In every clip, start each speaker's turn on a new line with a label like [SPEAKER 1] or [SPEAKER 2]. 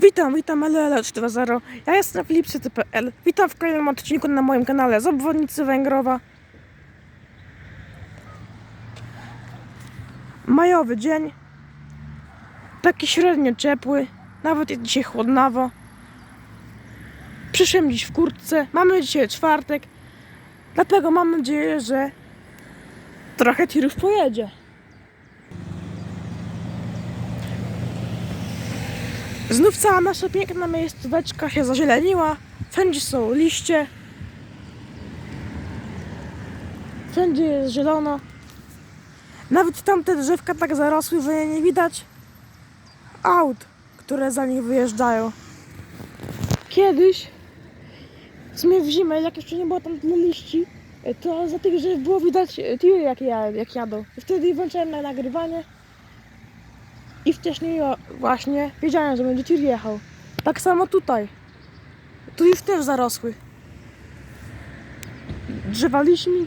[SPEAKER 1] Witam, witam, LL 4.0. Ja jestem Filipsy.pl. Witam w kolejnym odcinku na moim kanale z obwodnicy Węgrowa. Majowy dzień. Taki średnio ciepły. Nawet jest dzisiaj chłodnawo. Przyszłem dziś w kurtce. Mamy dzisiaj czwartek. Dlatego mam nadzieję, że trochę tirów pojedzie. Znów cała nasza piękna miejscóweczka się zazieleniła. Wszędzie są liście. Wszędzie jest zielono. Nawet tamte drzewka tak zarosły, że nie widać aut, które za nich wyjeżdżają. Kiedyś, w sumie w zimę, jak jeszcze nie było tam tyle liści, to za tych drzew było widać e, tiry, jak, ja, jak jadą. Wtedy włączyłem na nagrywanie. I wcześniej właśnie wiedziałem, że będzie tir jechał. Tak samo tutaj. Tu już też zarosły. Drzewa liśćmi,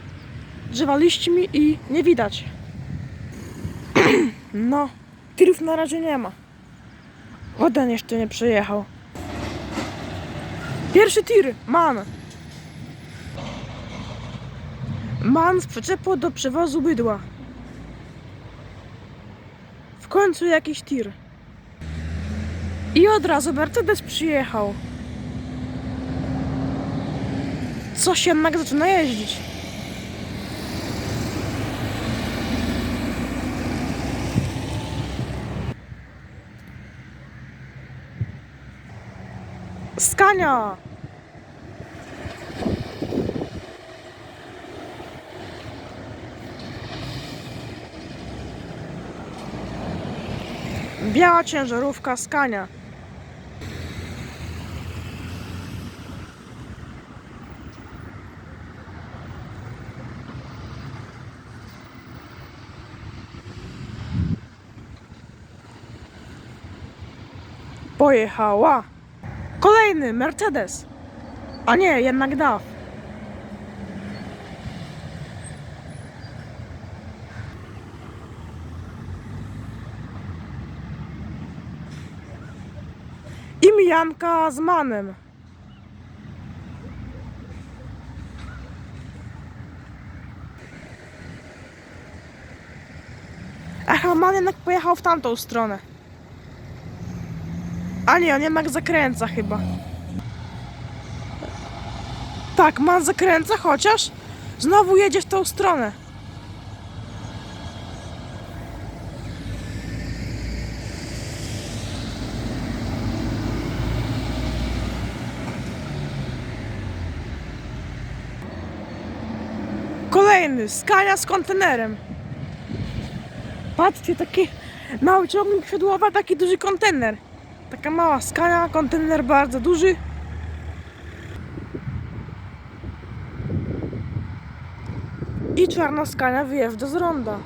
[SPEAKER 1] i nie widać. no, tirów na razie nie ma. Jeden jeszcze nie przejechał. Pierwszy tir, man. Man z do przewozu bydła. Końcu jakiś tir. I od razu Mercedes przyjechał. Coś jednak zaczyna jeździć. Skania! Biała ciężarówka Skania. Pojechała. Kolejny Mercedes. A nie, jednak DAF. I mijanka z manem. Ach, man jednak pojechał w tamtą stronę. A nie, on jednak zakręca chyba. Tak, man zakręca, chociaż znowu jedzie w tą stronę. Kolejny, skania z kontenerem. Patrzcie, taki mały ciągnik siodłowy, a taki duży kontener. Taka mała skania, kontener bardzo duży. I czarna skania wyjeżdża z ronda.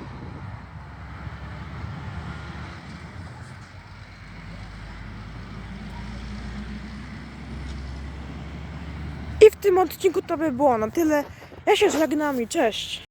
[SPEAKER 1] I w tym odcinku to by było na tyle. Ja się żegnam i cześć.